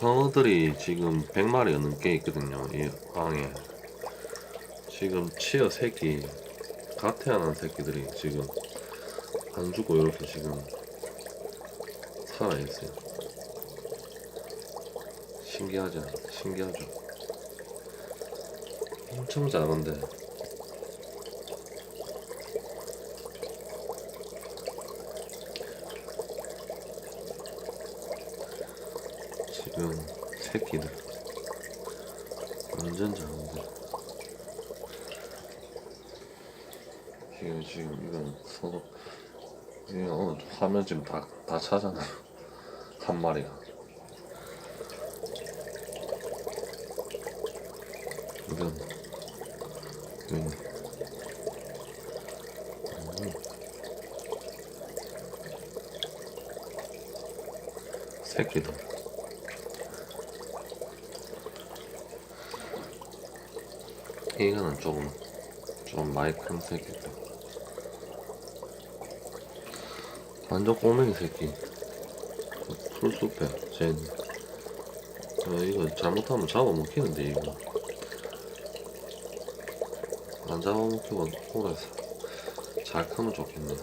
성어들이 지금 100마리가 넘게 있거든요. 이 방에. 지금 치어 새끼, 갓 태어난 새끼들이 지금 안 죽고 이렇게 지금 살아있어요. 신기하죠? 신기하죠? 엄청 작은데. 지금 새끼들 완전 작은데. 지금 지금 이건 서로 이거 오늘 화면 지금 다, 다 차잖아요. 한 마리가. 이건 이건. 음. 새끼들 이거는 조금 좀큰 새끼다. 완전 꼬맹이 새끼. 그 풀숲에 쟤는. 어, 이거 잘못하면 잡아먹히는데 이거. 안 잡아먹히고 오래 잘 크면 좋겠네.